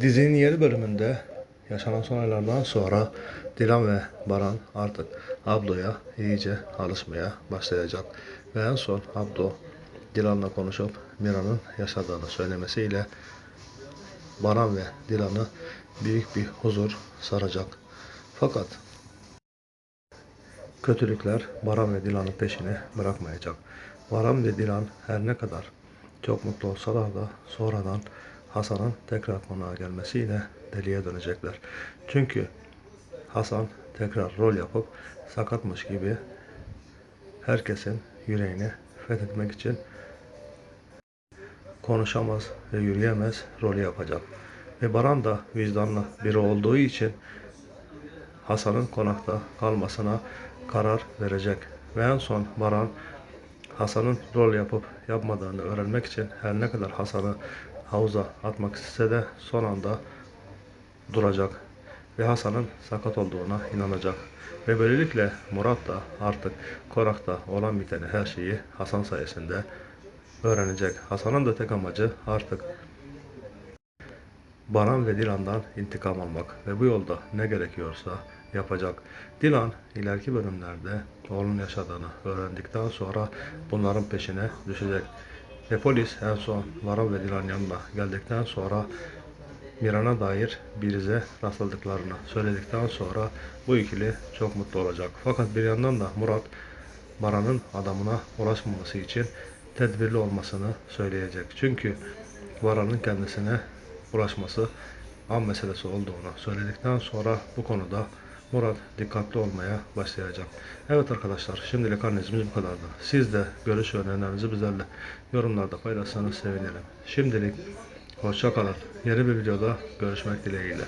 Dizinin yeni bölümünde yaşanan son olaylardan sonra Dilan ve Baran artık Ablo'ya iyice alışmaya başlayacak. Ve en son Ablo Dilan'la konuşup Mira'nın yaşadığını söylemesiyle Baran ve Dilan'ı büyük bir huzur saracak. Fakat kötülükler Baran ve Dilan'ın peşini bırakmayacak. Baran ve Dilan her ne kadar çok mutlu olsalar da sonradan Hasan'ın tekrar konağa gelmesiyle deliye dönecekler. Çünkü Hasan tekrar rol yapıp sakatmış gibi herkesin yüreğini fethetmek için konuşamaz ve yürüyemez rolü yapacak. Ve Baran da vicdanlı biri olduğu için Hasan'ın konakta kalmasına karar verecek. Ve en son Baran Hasan'ın rol yapıp yapmadığını öğrenmek için her ne kadar Hasan'ı havuza atmak istese de son anda duracak ve Hasan'ın sakat olduğuna inanacak. Ve böylelikle Murat da artık konakta olan biteni her şeyi Hasan sayesinde öğrenecek. Hasan'ın da tek amacı artık Baran ve Dilan'dan intikam almak ve bu yolda ne gerekiyorsa yapacak. Dilan ileriki bölümlerde oğlunun yaşadığını öğrendikten sonra bunların peşine düşecek. Ve polis en son Baran ve Dilan yanına geldikten sonra Miran'a dair birize rastladıklarını söyledikten sonra bu ikili çok mutlu olacak. Fakat bir yandan da Murat Baran'ın adamına ulaşmaması için tedbirli olmasını söyleyecek. Çünkü Baran'ın kendisine ulaşması an meselesi olduğunu söyledikten sonra bu konuda Murat dikkatli olmaya başlayacak. Evet arkadaşlar şimdilik analizimiz bu kadardı. Siz de görüş ve önerilerinizi bizlerle yorumlarda paylaşsanız sevinirim. Şimdilik hoşça kalın. Yeni bir videoda görüşmek dileğiyle.